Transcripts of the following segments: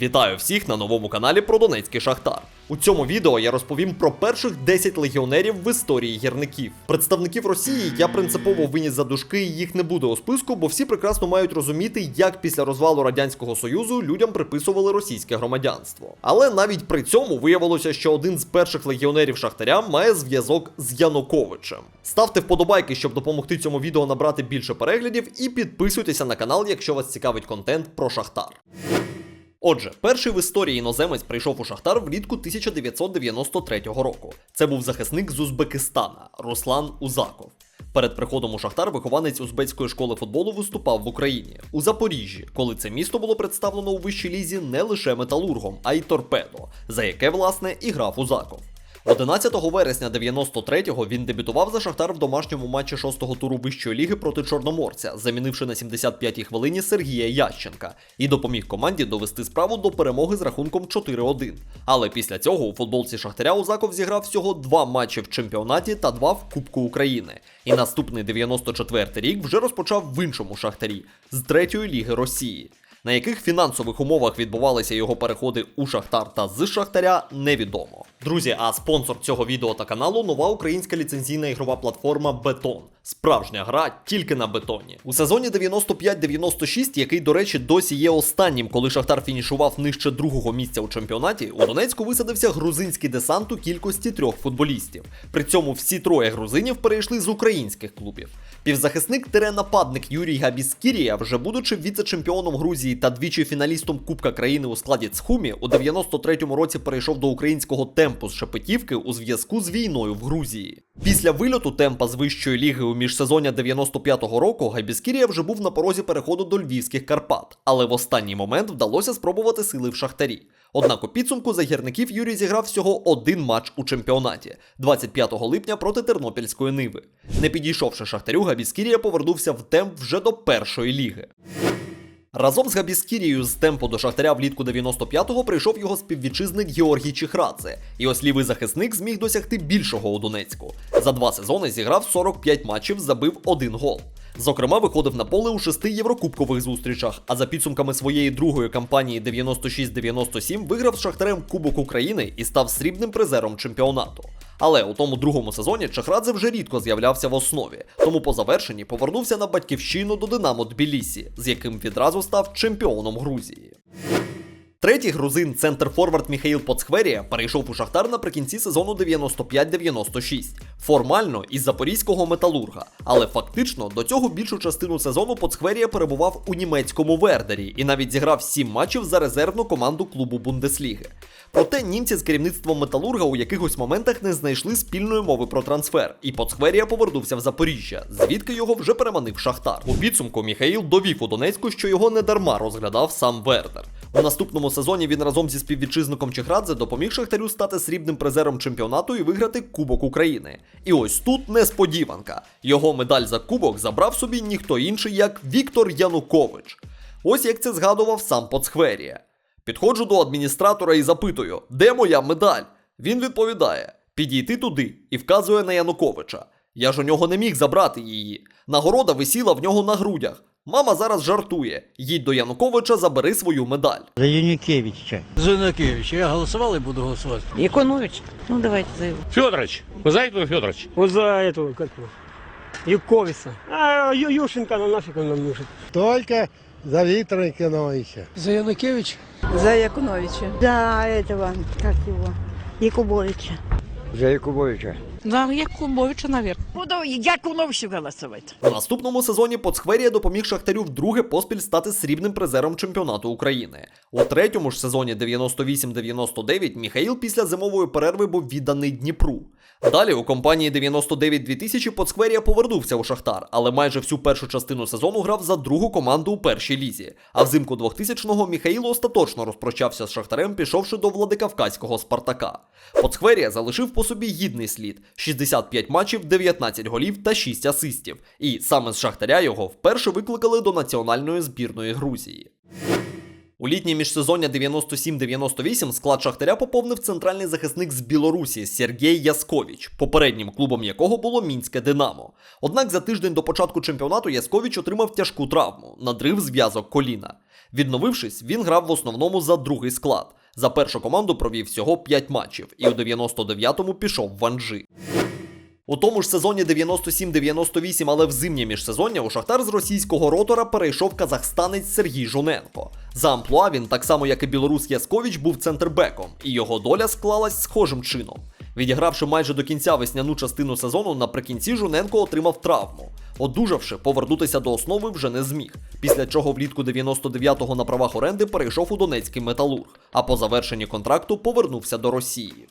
Вітаю всіх на новому каналі про Донецький Шахтар. У цьому відео я розповім про перших 10 легіонерів в історії гірників. Представників Росії я принципово виніс за дужки і їх не буде у списку, бо всі прекрасно мають розуміти, як після розвалу радянського союзу людям приписували російське громадянство. Але навіть при цьому виявилося, що один з перших легіонерів Шахтаря має зв'язок з Януковичем. Ставте вподобайки, щоб допомогти цьому відео набрати більше переглядів, і підписуйтеся на канал, якщо вас цікавить контент про Шахтар. Отже, перший в історії іноземець прийшов у Шахтар влітку 1993 року. Це був захисник з Узбекистана Руслан Узаков. Перед приходом у Шахтар вихованець узбецької школи футболу виступав в Україні у Запоріжжі, коли це місто було представлено у вищій лізі не лише металургом, а й торпедо, за яке власне і грав Узаков. 11 вересня 93-го він дебютував за Шахтар в домашньому матчі шостого туру вищої ліги проти Чорноморця, замінивши на 75-й хвилині Сергія Ященка, і допоміг команді довести справу до перемоги з рахунком 4-1. Але після цього у футболці Шахтаря Узаков зіграв всього два матчі в чемпіонаті та два в Кубку України. І наступний 94-й рік вже розпочав в іншому Шахтарі з третьої ліги Росії. На яких фінансових умовах відбувалися його переходи у Шахтар та з Шахтаря, невідомо. Друзі, а спонсор цього відео та каналу нова українська ліцензійна ігрова платформа Бетон. Справжня гра тільки на бетоні. У сезоні 95-96, який, до речі, досі є останнім, коли Шахтар фінішував нижче другого місця у чемпіонаті, у Донецьку висадився грузинський десант у кількості трьох футболістів. При цьому всі троє грузинів перейшли з українських клубів. Півзахисник нападник Юрій Габіскірія, вже будучи віце-чемпіоном Грузії та двічі фіналістом Кубка країни у складі Цхумі, у 93-му році перейшов до українського темпу з Шепетівки у зв'язку з війною в Грузії. Після вильоту темпа з вищої ліги у міжсезоння 95-го року Габіскірія вже був на порозі переходу до львівських Карпат, але в останній момент вдалося спробувати сили в Шахтарі. Однак у підсумку за гірників Юрій зіграв всього один матч у чемпіонаті 25 липня проти Тернопільської Ниви. Не підійшовши Шахтарю, Габіскірія повернувся в темп вже до першої ліги. Разом з Габіскірією з темпу до Шахтаря влітку 95-го прийшов його співвітчизник Георгій Чихрадзе, і ось лівий захисник зміг досягти більшого у Донецьку. За два сезони зіграв 45 матчів, забив один гол. Зокрема, виходив на поле у шести єврокубкових зустрічах, а за підсумками своєї другої кампанії 96-97 виграв з Шахтарем Кубок України і став срібним призером чемпіонату. Але у тому другому сезоні Чехрадзе вже рідко з'являвся в основі, тому по завершенні повернувся на батьківщину до Динамо Тбілісі, з яким відразу став чемпіоном Грузії. Третій грузин, центр-форвард Міхаїл Поцхверія, перейшов у Шахтар наприкінці сезону 95-96. Формально із запорізького металурга, але фактично до цього більшу частину сезону Поцхверія перебував у німецькому Вердері і навіть зіграв 7 матчів за резервну команду клубу Бундесліги. Проте німці з керівництвом металурга у якихось моментах не знайшли спільної мови про трансфер, і Поцхверія повернувся в Запоріжжя, звідки його вже переманив Шахтар. У підсумку Міхаїл довів у Донецьку, що його не дарма розглядав сам Вердер. У наступному сезоні він разом зі співвітчизником Чехрадзе допоміг Шахтарю стати срібним призером чемпіонату і виграти Кубок України. І ось тут несподіванка. Його медаль за кубок забрав собі ніхто інший, як Віктор Янукович. Ось як це згадував сам Поцхверія. Підходжу до адміністратора і запитую, де моя медаль? Він відповідає: підійти туди і вказує на Януковича. Я ж у нього не міг забрати її. Нагорода висіла в нього на грудях. Мама зараз жартує. Їдь до Януковича, забери свою медаль. За Янукевича. Зинакевич, я голосував і буду голосувати. Яковлевич? Ну, давайте заяву. Федорович. Вы знаете, кто Федорович? Вот за этого, как его, Юковица. А Ю- Юшенко, ну нафиг он нам нужен. Только за Виктора Николаевича. За Янукевич? За Яковлевича. За этого, как его, Якубовича. За Якубовича. За Якубовича, наверное. Буду Яковлевичу голосувати. У наступному сезоні Поцхверія допоміг Шахтарю вдруге поспіль стати срібним призером чемпіонату України. У третьому ж сезоні 98-99 Міхаїл після зимової перерви був відданий Дніпру. Далі у компанії 99-2000 Поцхверія повернувся у Шахтар, але майже всю першу частину сезону грав за другу команду у першій лізі. А взимку 2000-го Міхаїл остаточно розпрощався з Шахтарем, пішовши до Владикавказького Спартака. Поцхверія залишив по собі гідний слід: 65 матчів, 19 голів та 6 асистів. І саме з Шахтаря його вперше викликали до національної збірної Грузії. У літнє міжсезоння 97-98 склад Шахтаря поповнив центральний захисник з Білорусі Сергій Ясковіч, попереднім клубом якого було Мінське Динамо. Однак за тиждень до початку чемпіонату Ясковіч отримав тяжку травму надрив зв'язок коліна. Відновившись, він грав в основному за другий склад. За першу команду провів всього 5 матчів і у 99-му пішов в Анжи. У тому ж сезоні 97-98, але в зимнє міжсезоння у Шахтар з російського ротора перейшов казахстанець Сергій Жоненко. За амплуа він, так само як і білорус Ясковіч, був центрбеком, і його доля склалась схожим чином. Відігравши майже до кінця весняну частину сезону, наприкінці Жоненко отримав травму. Одужавши, повернутися до основи вже не зміг. Після чого влітку 99-го на правах оренди перейшов у Донецький металург, а по завершенні контракту повернувся до Росії.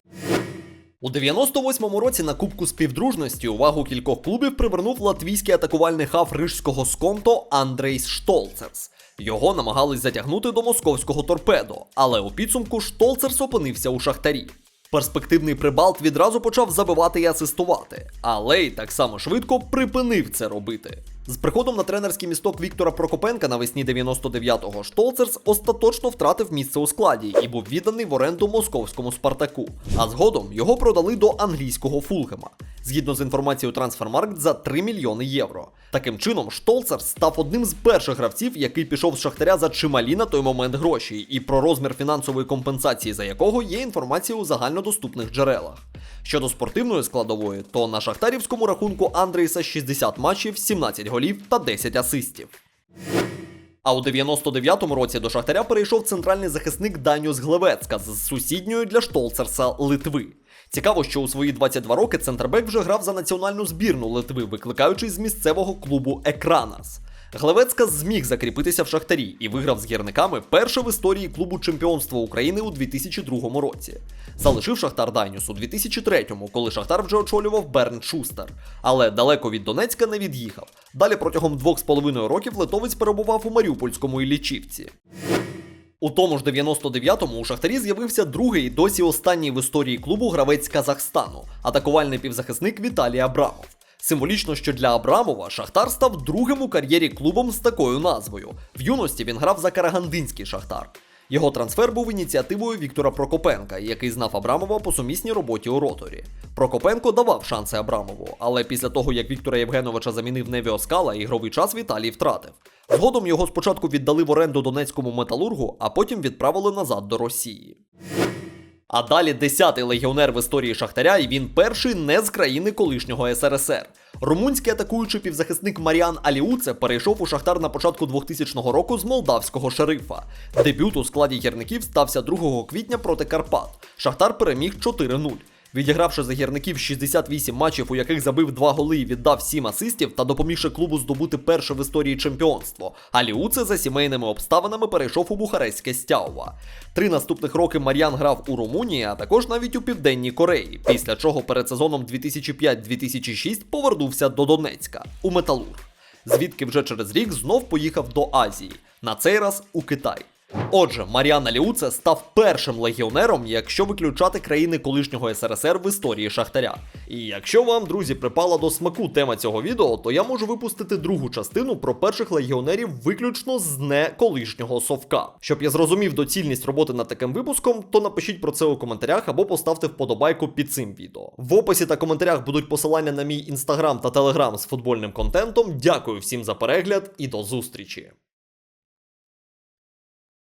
У 98-му році на Кубку співдружності увагу кількох клубів привернув латвійський атакувальний хав рижського сконто Андрейс Штолцерс. Його намагались затягнути до московського торпедо, але у підсумку Штолцерс опинився у шахтарі. Перспективний прибалт відразу почав забивати і асистувати, але й так само швидко припинив це робити. З приходом на тренерський місток Віктора Прокопенка навесні 99-го Штолцерс остаточно втратив місце у складі і був відданий в оренду московському Спартаку. А згодом його продали до англійського Фулхема. Згідно з інформацією Трансфермаркт за 3 мільйони євро. Таким чином, Штолцерс став одним з перших гравців, який пішов з Шахтаря за чималі на той момент гроші, і про розмір фінансової компенсації за якого є інформація у загальнодоступних джерелах. Щодо спортивної складової, то на шахтарівському рахунку Андрейса 60 матчів, 17 голів та 10 асистів. А у 99-му році до Шахтаря перейшов центральний захисник Даніус Глевецька з сусідньої для Штолцерса Литви. Цікаво, що у свої 22 роки центрбек вже грав за національну збірну Литви, викликаючись з місцевого клубу Екранас. Глевецька зміг закріпитися в Шахтарі і виграв з гірниками перше в історії клубу чемпіонства України у 2002 році. Залишив Шахтар Даніус у 2003-му, коли Шахтар вже очолював Берн Шустер. Але далеко від Донецька не від'їхав. Далі протягом двох з половиною років литовець перебував у Маріупольському Іллічівці. У тому ж 99-му у Шахтарі з'явився другий досі останній в історії клубу гравець Казахстану, атакувальний півзахисник Віталій Абрамов. Символічно, що для Абрамова Шахтар став другим у кар'єрі клубом з такою назвою. В юності він грав за Карагандинський Шахтар. Його трансфер був ініціативою Віктора Прокопенка, який знав Абрамова по сумісній роботі у роторі. Прокопенко давав шанси Абрамову, але після того, як Віктора Євгеновича замінив Невіо Скала, ігровий час Віталій втратив. Згодом його спочатку віддали в оренду донецькому металургу, а потім відправили назад до Росії. А далі 10-й легіонер в історії Шахтаря, і він перший не з країни колишнього СРСР. Румунський атакуючий півзахисник Маріан Аліуце перейшов у Шахтар на початку 2000 року з молдавського шерифа. Дебют у складі гірників стався 2 квітня проти Карпат. Шахтар переміг 4-0. Відігравши за гірників 68 матчів, у яких забив 2 голи і віддав 7 асистів та допомігши клубу здобути перше в історії чемпіонство, Аліуце за сімейними обставинами перейшов у Бухарестське Стяува. Три наступних роки Мар'ян грав у Румунії, а також навіть у Південній Кореї, після чого перед сезоном 2005-2006 повернувся до Донецька у Металург. Звідки вже через рік знов поїхав до Азії, на цей раз у Китай. Отже, Маріан Аліуце став першим легіонером, якщо виключати країни колишнього СРСР в історії Шахтаря. І якщо вам, друзі, припала до смаку тема цього відео, то я можу випустити другу частину про перших легіонерів виключно з не колишнього совка. Щоб я зрозумів доцільність роботи над таким випуском, то напишіть про це у коментарях або поставте вподобайку під цим відео. В описі та коментарях будуть посилання на мій інстаграм та телеграм з футбольним контентом. Дякую всім за перегляд і до зустрічі!